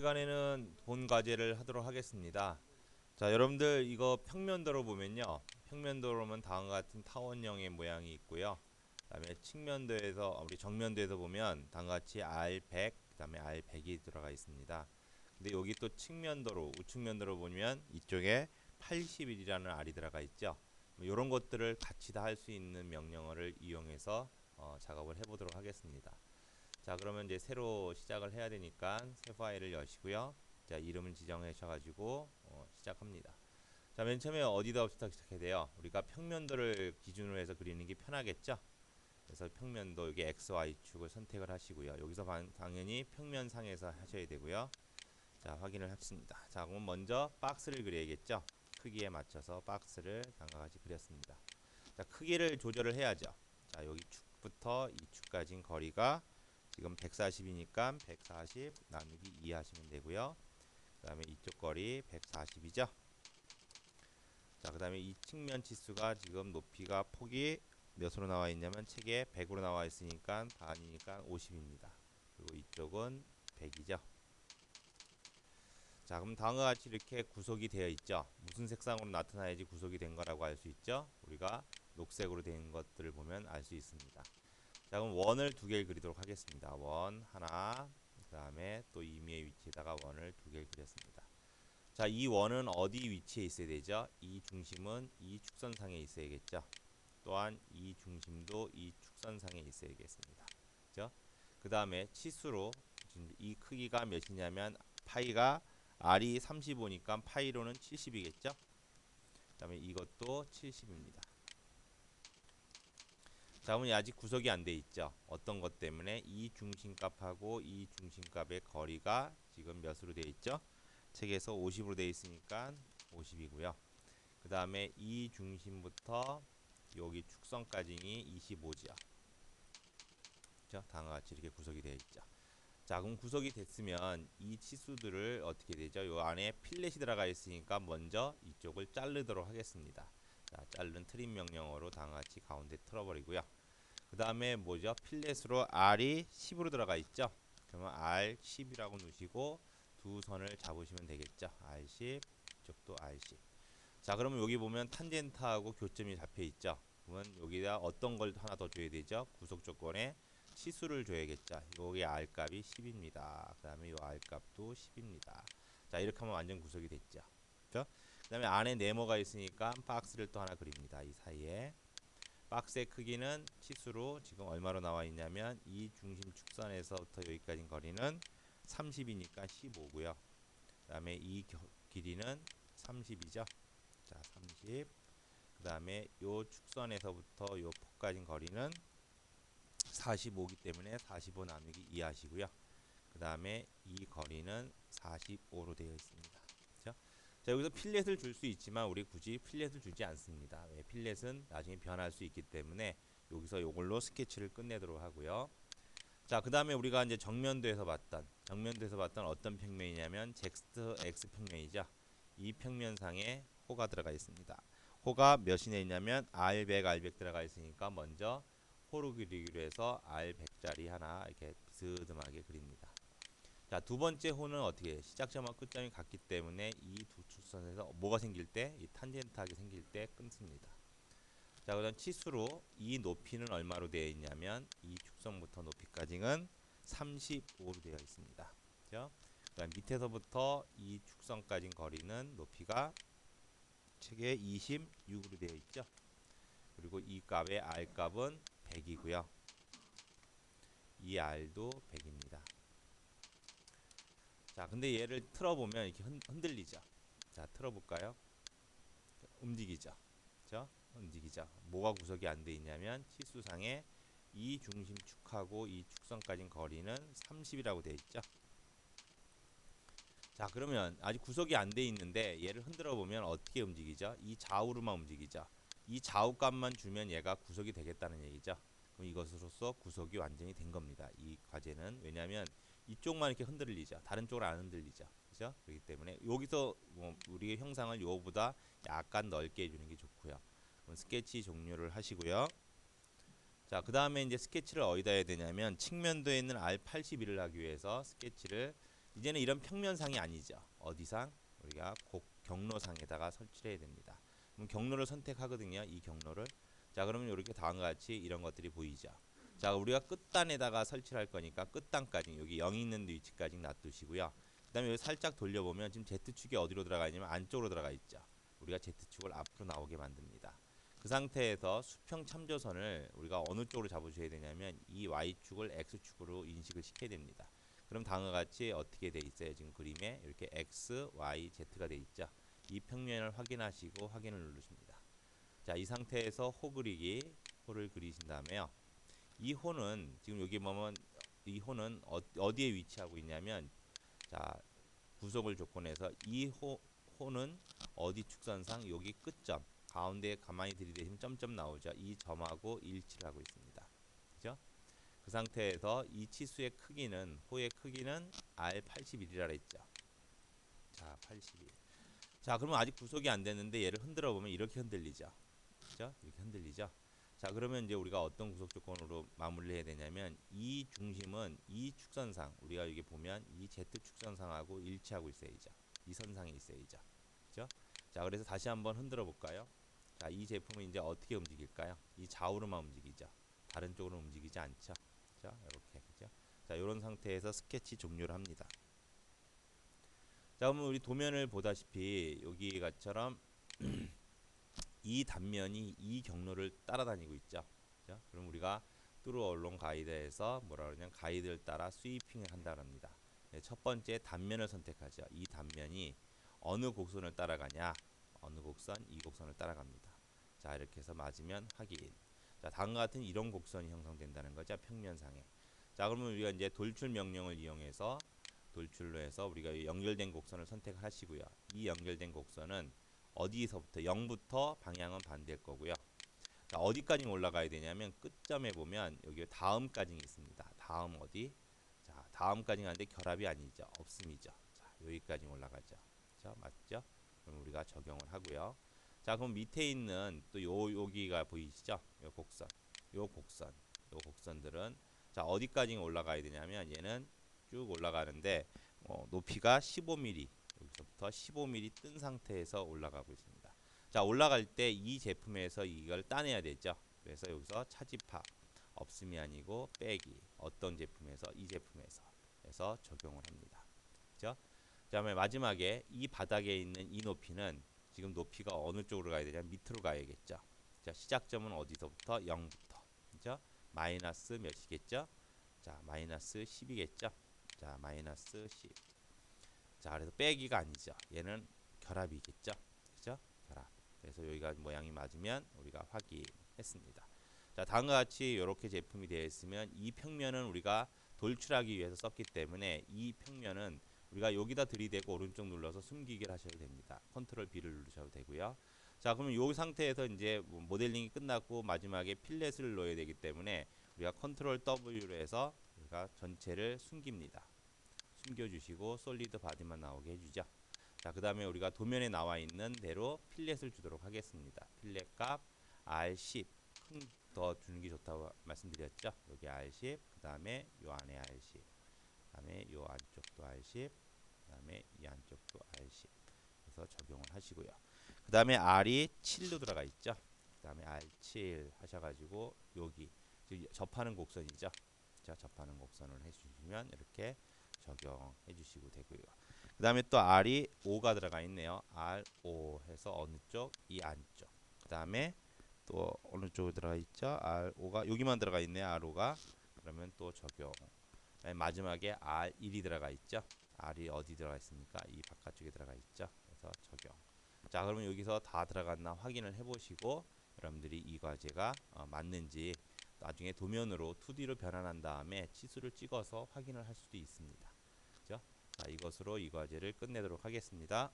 시간에는 본 과제를 하도록 하겠습니다. 자, 여러분들 이거 평면도로 보면요. 평면도로 보면 다음과 같은 타원형의 모양이 있고요. 그다음에 측면도에서 우리 정면도에서 보면 다음과 같이 R100, 그다음에 R100이 들어가 있습니다. 근데 여기 또 측면도로 우측면도로 보면 이쪽에 81이라는 R이 들어가 있죠. 이런 것들을 같이 다 할 수 있는 명령어를 이용해서 어, 작업을 해보도록 하겠습니다. 자 그러면 이제 새로 시작을 해야 되니까 새 파일을 여시고요. 자 이름을 지정하셔가지고 어, 시작합니다. 자 맨 처음에 어디다 부터 시작해야 돼요? 우리가 평면도를 기준으로 해서 그리는 게 편하겠죠? 그래서 평면도 여기 x, y 축을 선택을 하시고요. 여기서 방, 당연히 평면상에서 하셔야 되고요. 자 확인을 했습니다. 자 그럼 먼저 박스를 그려야겠죠? 크기에 맞춰서 박스를 다음과 같이 그렸습니다. 자 크기를 조절을 해야죠. 자 여기 축부터 이 축까지인 거리가 지금 140이니까 140 나누기 2 하시면 되고요. 그 다음에 이쪽 거리 140이죠. 자, 그 다음에 이 측면 치수가 지금 높이가 폭이 몇으로 나와 있냐면 책에 100으로 나와 있으니까 반이니까 50입니다. 그리고 이쪽은 100이죠. 자, 그럼 다음과 같이 이렇게 구속이 되어 있죠. 무슨 색상으로 나타나야지 구속이 된 거라고 알 수 있죠. 우리가 녹색으로 된 것들을 보면 알 수 있습니다. 자 그럼 원을 두 개를 그리도록 하겠습니다. 원 하나 그 다음에 또 임의의 위치에다가 원을 두 개를 그렸습니다. 자 이 원은 어디 위치에 있어야 되죠? 이 중심은 이 축선상에 있어야겠죠. 또한 이 중심도 이 축선상에 있어야겠습니다. 그죠? 그 다음에 치수로 이 크기가 몇이냐면 파이가 r이 35니까 파이로는 70이겠죠? 그 다음에 이것도 70입니다. 자, 그러면 아직 구석이 안 돼 있죠. 어떤 것 때문에 이 중심값하고 이 중심값의 거리가 지금 몇으로 돼 있죠? 책에서 50으로 돼 있으니까 50이고요. 그 다음에 이 중심부터 여기 축선까지이 25죠. 그죠? 다음과 같이 이렇게 구석이 되어 있죠. 자, 그럼 구석이 됐으면 이 치수들을 어떻게 되죠? 요 안에 필렛이 들어가 있으니까 먼저 이쪽을 자르도록 하겠습니다. 자, 자른 트림 명령어로 다같이 가운데 틀어버리고요. 그 다음에 뭐죠? 필렛으로 R이 10으로 들어가 있죠? 그러면 R10이라고 놓으시고 두 선을 잡으시면 되겠죠? R10, 이쪽도 R10. 자, 그러면 여기 보면 탄젠트하고 교점이 잡혀 있죠? 그러면 여기다 어떤 걸 하나 더 줘야 되죠? 구속 조건에 치수를 줘야겠죠? 여기 R 값이 10입니다. 그 다음에 이 R 값도 10입니다. 자, 이렇게 하면 완전 구속이 됐죠? 그죠? 그 다음에 안에 네모가 있으니까 박스를 또 하나 그립니다. 이 사이에 박스의 크기는 치수로 지금 얼마로 나와 있냐면 이 중심 축선에서부터 여기까지 거리는 30이니까 15고요. 그 다음에 이 길이는 30이죠. 자, 30. 그 다음에 요 축선에서부터 요 폭까지 거리는 45기 때문에 45 나누기 2 하시고요. 그 다음에 이 거리는 45로 되어 있습니다. 자 여기서 필렛을 줄 수 있지만 우리 굳이 필렛을 주지 않습니다. 왜? 필렛은 나중에 변할 수 있기 때문에 여기서 이걸로 스케치를 끝내도록 하고요. 자, 그 다음에 우리가 이제 정면도에서 봤던 정면도에서 봤던 어떤 평면이냐면 젝스트 X 평면이죠. 이 평면상에 호가 들어가 있습니다. 호가 몇이 있냐면 R100, R100 들어가 있으니까 먼저 호로 그리기로 해서 R100짜리 하나 이렇게 비스듬하게 그립니다. 자, 두 번째 호는 어떻게 시작점과 끝점이 같기 때문에 이 두 축선에서 뭐가 생길 때, 이 탄젠트하게 생길 때 끊습니다. 자, 그다음 치수로 이 높이는 얼마로 되어 있냐면 이 축선부터 높이까지는 35로 되어 있습니다. 그죠? 그다음 밑에서부터 이 축선까지 거리는 높이가 책에 26으로 되어 있죠. 그리고 이 값의 R 값은 100이고요. 이 R도 100입니다. 자, 근데 얘를 틀어보면 이렇게 흔들리죠. 자, 틀어볼까요? 움직이죠. 그죠? 움직이죠. 뭐가 구석이 안 돼 있냐면 치수상에 이 중심 축하고 이 축선까지 거리는 30이라고 돼 있죠. 자, 그러면 아직 구석이 안 돼 있는데 얘를 흔들어 보면 어떻게 움직이죠? 이 좌우로만 움직이죠. 이 좌우 값만 주면 얘가 구석이 되겠다는 얘기죠. 그럼 이것으로서 구석이 완전히 된 겁니다. 이 과제는 왜냐하면 이쪽만 이렇게 흔들리죠. 다른 쪽으로 안 흔들리죠. 그죠? 그렇기 때문에 여기서 뭐 우리의 형상을 요거보다 약간 넓게 해주는 게 좋고요. 스케치 종료를 하시고요. 자, 그 다음에 이제 스케치를 어디다 해야 되냐면 측면도에 있는 R81을 하기 위해서 스케치를 이제는 이런 평면상이 아니죠. 어디상 우리가 곡 경로상에다가 설치를 해야 됩니다. 그럼 경로를 선택하거든요. 이 경로를. 자, 그러면 이렇게 다음과 같이 이런 것들이 보이죠. 자, 우리가 끝단에다가 설치를 할 거니까 끝단까지 여기 0 있는 위치까지 놔두시고요. 그 다음에 여기 살짝 돌려보면 지금 Z축이 어디로 들어가 있냐면 안쪽으로 들어가 있죠. 우리가 Z축을 앞으로 나오게 만듭니다. 그 상태에서 수평 참조선을 우리가 어느 쪽으로 잡으셔야 되냐면 이 Y축을 X축으로 인식을 시켜야 됩니다. 그럼 다음과 같이 어떻게 돼 있어요? 지금 그림에 이렇게 X, Y, Z가 돼 있죠. 이 평면을 확인하시고 확인을 누르십니다. 자, 이 상태에서 호 그리기, 호를 그리신 다음에요. 이 호는 지금 여기 보면 이 호는 어, 어디에 위치하고 있냐면 자, 구속을 조건에서 이 호, 호는 어디 축선상 여기 끝점 가운데 가만히 들이대시면 점점 나오죠. 이 점하고 일치를 하고 있습니다. 그죠? 그 상태에서 이 치수의 크기는 호의 크기는 R81이라 했죠. 자, 81. 자, 그러면 아직 구속이 안 됐는데 얘를 흔들어 보면 이렇게 흔들리죠. 그죠? 이렇게 흔들리죠. 자, 그러면 이제 우리가 어떤 구속 조건으로 마무리를 해야 되냐면 이 중심은 이 축선상 우리가 여기 보면 이 Z 축선상하고 일치하고 있어야죠. 이 선상에 있어야죠. 그죠? 자, 그래서 다시 한번 흔들어 볼까요? 자, 이 제품은 이제 어떻게 움직일까요? 이 좌우로만 움직이죠. 다른 쪽으로 움직이지 않죠. 자, 이렇게 그죠? 자, 이런 상태에서 스케치 종료를 합니다. 자, 그러면 우리 도면을 보다시피 여기가처럼 이 단면이 이 경로를 따라다니고 있죠. 그죠? 그럼 우리가 뚜루 언론 가이드에서 뭐라 그러냐면 가이드를 따라 스위핑을 한다고 합니다. 네, 첫 번째 단면을 선택하죠. 이 단면이 어느 곡선을 따라가냐? 어느 곡선? 이 곡선을 따라갑니다. 자, 이렇게 해서 맞으면 확인. 자, 다음과 같은 이런 곡선이 형성된다는 거죠. 평면상에. 자, 그러면 우리가 이제 돌출 명령을 이용해서 돌출로 해서 우리가 연결된 곡선을 선택하시고요. 이 연결된 곡선은 어디서부터 0부터 방향은 반대일 거고요. 자, 어디까지 올라가야 되냐면 끝점에 보면 여기 다음까지 있습니다. 다음 어디? 자, 다음까지 가는데 결합이 아니죠. 없음이죠. 자, 여기까지 올라가죠. 자, 맞죠? 그럼 우리가 적용을 하고요. 자, 그럼 밑에 있는 또 요 여기가 보이시죠? 요 곡선. 요 곡선. 요 곡선들은 자, 어디까지 올라가야 되냐면 얘는 쭉 올라가는데 어, 높이가 15mm 여기서부터 15mm 뜬 상태에서 올라가고 있습니다. 자 올라갈 때 이 제품에서 이걸 따내야 되죠. 그래서 여기서 차집합 없음이 아니고 빼기 어떤 제품에서 이 제품에서 해서 적용을 합니다. 그죠? 그다음에 마지막에 이 바닥에 있는 이 높이는 지금 높이가 어느 쪽으로 가야 되냐 밑으로 가야겠죠. 자 시작점은 어디서부터 0부터 그죠? 마이너스 몇이겠죠? 자 마이너스 10이겠죠. 자 마이너스 10. 자 그래서 빼기가 아니죠. 얘는 결합이겠죠. 그죠? 결합. 그래서 여기가 모양이 맞으면 우리가 확인했습니다. 자 다음과 같이 이렇게 제품이 되어 있으면 이 평면은 우리가 돌출하기 위해서 썼기 때문에 이 평면은 우리가 여기다 들이대고 오른쪽 눌러서 숨기기를 하셔도 됩니다. 컨트롤 B를 누르셔도 되고요. 자 그러면 이 상태에서 이제 뭐 모델링이 끝났고 마지막에 필렛을 넣어야 되기 때문에 우리가 컨트롤 W로 해서 우리가 전체를 숨깁니다. 숨겨주시고 솔리드 바디만 나오게 해주죠. 자, 그 다음에 우리가 도면에 나와 있는 대로 필렛을 주도록 하겠습니다. 필렛 값 R10 큰 더 주는 게 좋다고 말씀드렸죠. 여기 R10, 그 다음에 요 안에 R10, 그 다음에 요 안쪽도 R10, 그 다음에 이 안쪽도 R10. 그래서 적용을 하시고요. 그 다음에 R이 7로 들어가 있죠. 그 다음에 R7 하셔가지고 여기 접하는 곡선이죠. 자, 접하는 곡선을 해주시면 이렇게 적용해 주시고 되고요. 그 다음에 또 R이 5가 들어가 있네요. R5 해서 어느 쪽? 이 안쪽. 그 다음에 또 어느 쪽에 들어가 있죠? R5가 여기만 들어가 있네요. R5가. 그러면 또 적용. 마지막에 R1이 들어가 있죠? R이 어디 들어가 있습니까? 이 바깥쪽에 들어가 있죠? 그래서 적용. 자, 그러면 여기서 다 들어갔나 확인을 해보시고 여러분들이 이 과제가 어, 맞는지 나중에 도면으로 2D로 변환한 다음에 치수를 찍어서 확인을 할 수도 있습니다. 자, 이것으로 이 과제를 끝내도록 하겠습니다.